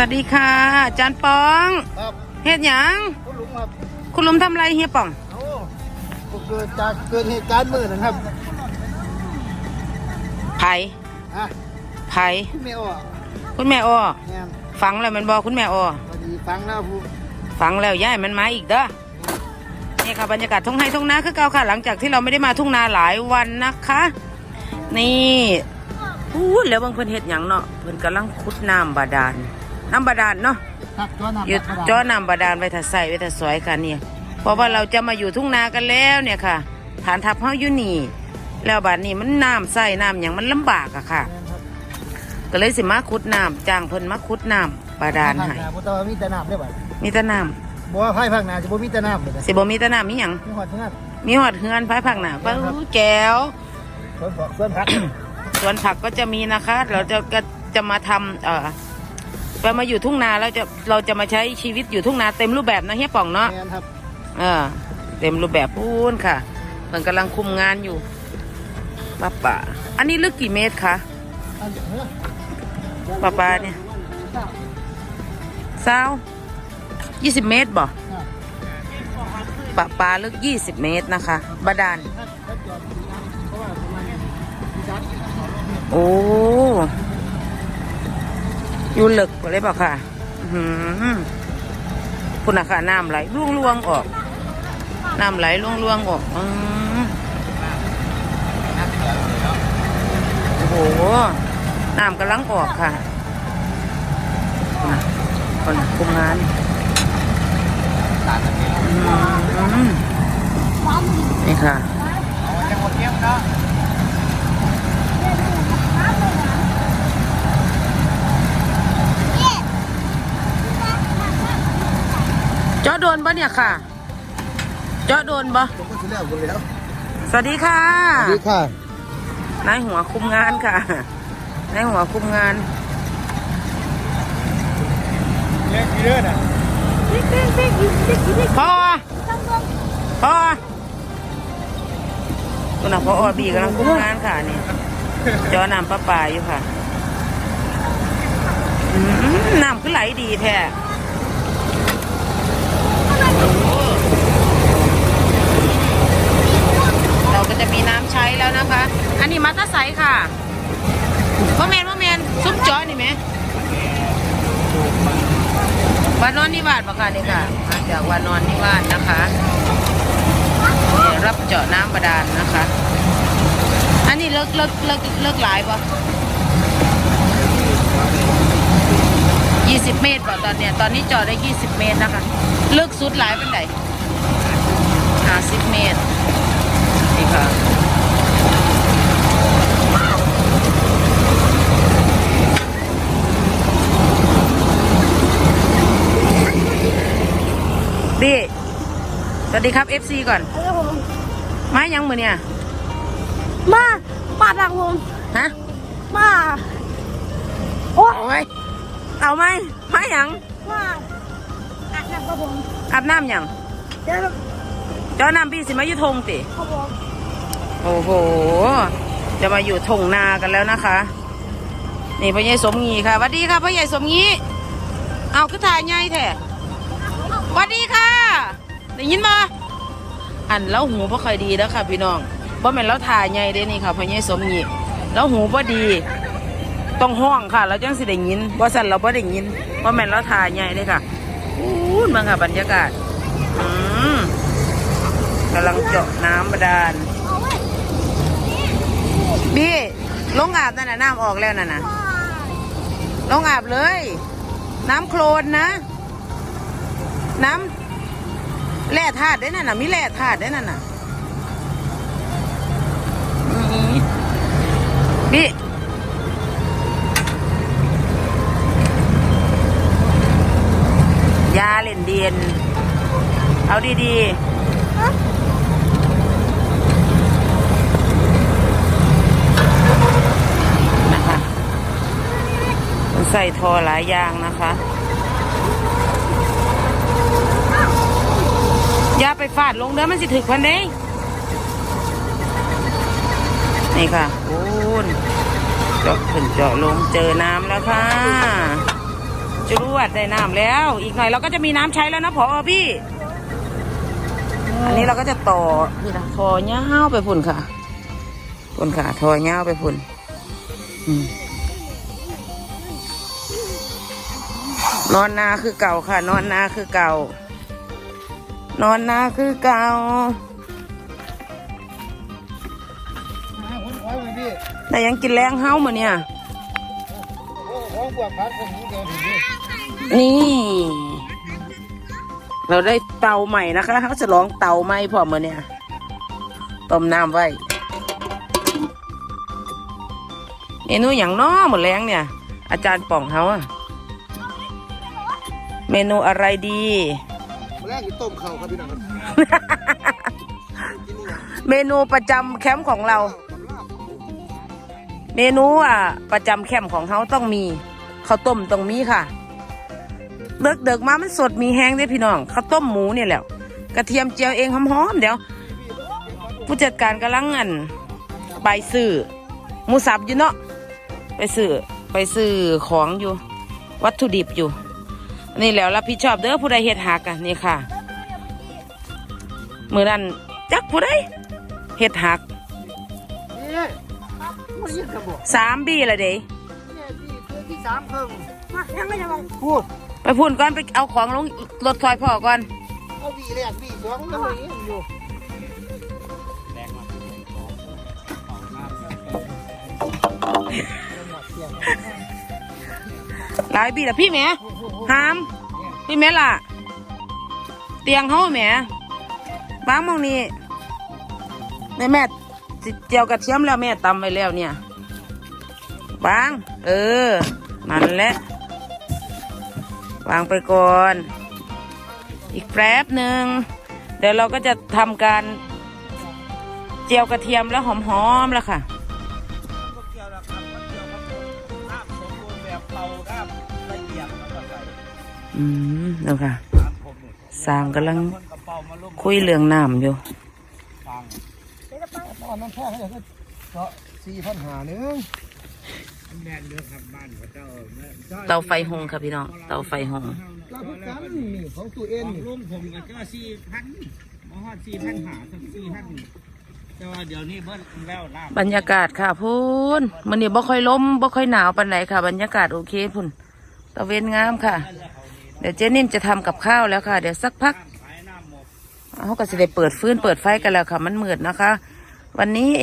วัสดีค่ะอาจารย์ปองครับเฮ็ดหยังคุณลุงครับคุณลุงทำอะไรเฮียป่องโอ้ผมเกิดจากเกิดเหตุการณ์มืดนะครับไผอะไผคุณไม่ออกคุณแม่อ้อแง่มฟังแล้วแมันบอกคุณแม่อ้อพอดีฟังแล้วผู้ฟังแล้วย้ายมันมาอีกเด้อนี่ค่ะบรรยากาศทุ่งไร่ทุ่งนาคือเก่าค่ะ หลังจากที่เราไม่ได้มาทุ่งนาหลายวันนะคะ นี่พูดแล้วบางเพิ่นเฮ็ดหยังเนาะเพิ่นกำลังขุดน้ำบาดาล น้ำบาดาลเนาะทักจ้อนำอยู่จ้อน้ำบาดาลไว้ถ้าใส่ไว้ถ้าสวยค่ะเนี่ยเพราะว่าเราจะมาอยู่ทุ่งนากันแล้วเนี่ยค่ะ ฐานทัพเฮาอยู่นี่ แล้วบัดนี้มันน้ำใส่น้ำอย่างมันลำบากอะค่ะ ก็เลยสิมาขุดน้ำจ้างเพิ่นมาขุดน้ำบาดาลให้ให้พุทธวามีแต่น้ำได้บ่มีแต่น้บ่ว่าไพ่ภาคหนาจะบ่มีแต่น้ำเลยนะำสิบ่มีแต่น้ำมีหยังมีหอดเงื่อนมีหอดเฮือนพายผักหนาป้าแก้วสวนผักสวนผัก สวนผักก็จะมีนะคะ เราจะก็จะมาทำเอ่อ ไปมาอยู่ทุ่งนาแล้วจะเราจะมาใช้ชีวิตอยู่ทุ่งนาเต็มรูปแบบนะเฮียป่องเนาะแม่นครับเออเต็มรูปแบบพูนค่ะมันกำลังคุมงานอยู่ป้าป่าอันนี้ลึกกี่เมตรคะอันเนี้ยป้าป่าเนี่ยเศร้ายี่สิบเมตรบ่อะป้าป่าลึกยี่สิบเมตรนะคะ บาดาลถ้าถ้าจ อดดีนะเพราะว่าประมาณที่จัดโอ้อยู่ลึกเลยเปล่าค่ะหือคุณอาคาน้ำไหลล่วงล่วงออก น้ำไหลล่วงล่วงออกอโอ้โห น้ำกำลังออกค่ะคนคุมงานนี่ค่ะ จังหวัดเทียมเนาะเจาะโดนปะเนี่ยค่ะ เจาะโดนปะผมก็สิแล้วหมดแล้วสวัสดีค่ะสวัสดีค่ะนายหัวคุมงานค่ะนายหัวคุมงานเลี้ยงกี่เดือนอะพ่อพ่อตัวน่ะพ่ออบีกำลังคุมงานค่ะนี่จอน้ำประปาอยู่ค่ะอืมน้ำคือไหลดีแท้เรา ก็จะมีน้ำใช้แล้วนะคะ อันนี้มัตตาไซค่ะพ่อแมนพ่อแมนซุปจอนี่ไหมวานอนนิวาสปะค่ะนี่ค่ะมาจากวานอนนิวาสนะคะนี่รับเจาะน้ำบาดาลนะคะ อันนี้เลิกเลิกเลิกเลิกหลายปะยี่สิบเมตรป่ะตอนเนี้ยตอนนี้เจาะได้ยี่สิบเมตรนะคะ เลึกสุดหลายเป็นไหนห้าสิบเมตร นี่ค่ะบีสวัสดีครับ FC ก่อนครับผมมายังมือเนี่ย มาปาดหลังผมฮะ มา โอ้ยโอ้ยเอาไหมมายัง มาอัดหนักครับผมอาบน้ำยังเดี๋ยวเจ้าน้ำพี่สิมาอยู่ทงติครับผม โอ้โห จะมาอยู่ทงนากันแล้วนะคะ นี่พ่อใหญ่สมงีค่ะสวัสดีค่ะพ่อใหญ่สมงีเอาคือถ่ายใหญ่แท้สวัสดีค่ะได้ยินบ่อันแล้วหูบ่ค่อยดีแล้วค่ะพี่น้องบ่แม่นแล้วถ่ายใหญ่เด้นี่ค่ะพ่อใหญ่สมงีแล้วหูบ่ดีต้องห้องค่ะ แล้วจังสิได้ยินบ่สั่นเราบ่ได้ยินบ่แม่นแล้วถ่ายใหญ่เลยค่ะอู้นบังค่ะบรรยากาศอืมกำลังเจาะน้ำบาดาล เอาไว้พี่ลงอาบนั่นน่ะน้ำออกแล้วน่ะนะลงอาบเลย น้ำโคลนนะ น้ำแร่ธาตุได้นั่นน่ะมีแร่ธาตุได้นั่นน่ะอื้อหือพี่ยาเล่นเดียน เอาดีๆ นะคะมัน ใส่ทอหลายอย่างนะคะอย่าไปฟาดลงเด้อมันสิถึกพันเด้นี่ค่ะโอ้นเจาะขึ้นเจาะลงเจอน้ำแล้วค่ะจรวดได้น้ำแล้ว อีกหน่อยเราก็จะมีน้ำใช้แล้วนะพอพี่ อันนี้เราก็จะต่อนี่นะทอเงาไปพุ่นค่ะพุ่นค่ะทอเงาไปพุ่น อืม นอนนาคือเก่าค่ะ นอนนาคือเก่า นอนนาคือเก่าหาคนคอยไว้พี่แต่ยังกินแรงเฮ้ามาเนี่ยโอ้ของบวกพัดคนนี้เดียวถึงพี่นี่ เราได้เตาใหม่นะคะเขาจะลองเตาใหม่พร้อมมาเนี่ยต้มน้ำไว้เมนูอย่างน้อหมดแรงเนี่ย อาจารย์ป่องเขาอะ เมนูอะไรดี มาแรกกินต้มเข่าครับพี่น้องครับกินนี่นะเมนูประจำแคมป์ของเรา กับลาบเมนูอะ ประจำแคมป์ของเขาต้องมีข้าวต้มต้องมีค่ะเด็กเด็กๆมามันสดมีแห้งเด้พี่น้องข้าวต้มหมูเนี่ยแหละกระเทียมเจียวเองหอมๆเดี๋ยว ผู้จัดการกำลังอันไปซื้อหมูสับอยู่เนาะไปซื้อไปซื้อของอยู่ วัตถุดิบอยู่ นี่แล้วรับผิดชอบเด้อผู้ใดเฮ็ดหักอะนี่ค่ะ มือนั้นจักผู้ใดเฮ็ดหักนี่มันยิ่งกระบอกสามบีละเด้นี่พี่เพื่อนที่สามเพิ่งมายังไม่จะมองพูดไปพูนก่อนไปเอาของลงรถซอยพ่อก่อนเอาวีแรกวีสองแล้วมันยังอยู่หลายบีละพี่แหม่ หามพี่แม่ล่ะ เตียงเฮาแหม่บางมองนี้แม่แม่สิเจียวกระเทียมแล้วแม่ตำไว้แล้วเนี่ยบาง เออ นั่นแหละวางไปก่อน อีกแป๊บหนึ่ง เดี๋ยวเราก็จะทำการเจียวกระเทียมแล้วหอมๆแล้วค่ะ อืมแล้วค่ะน้ำผมเนี่ยสร้างกำลังคนกระเป๋ามาลุ่มคุยเรื่องน้ำอยู่ฟังตอนนั้นแค่ให้ก็เจาะสี่พันหาหนึ่งแม่นเลือกครับบ้านของเจ้าเตาไฟหงค่ะพี่น้อง เตาไฟหงเราเพิ่งกันนี่ของตัวเองนี่ลุงผมก็เจ้าสี่พันมฮอดสี่พันหาสักสี่พันแต่ว่าเดี๋ยวนี้เบิ้ลแล้วลาบบรรยากาศค่ะพูนมันนี่บ่ค่อยลมบ่ค่อยหนาวปานไหนค่ะ บรรยากาศโอเคพุ่นตะเวนงามค่ะ เดี๋ยวเจ๊นิ่มจะทำกับข้าวแล้วค่ะ เดี๋ยวสักพักขาเขาก็จะได้เปิดฟืนเปิดไฟกันแล้วค่ะ มันมืดนะคะ วันนี้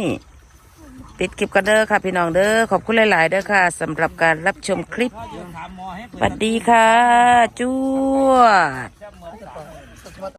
ปิดคลิปกันเด้อค่ะ พี่น้องเด้อขอบคุณหลาย ๆ เด้อค่ะสำหรับการรับชมคลิปสวัสดีค่ะจ้วด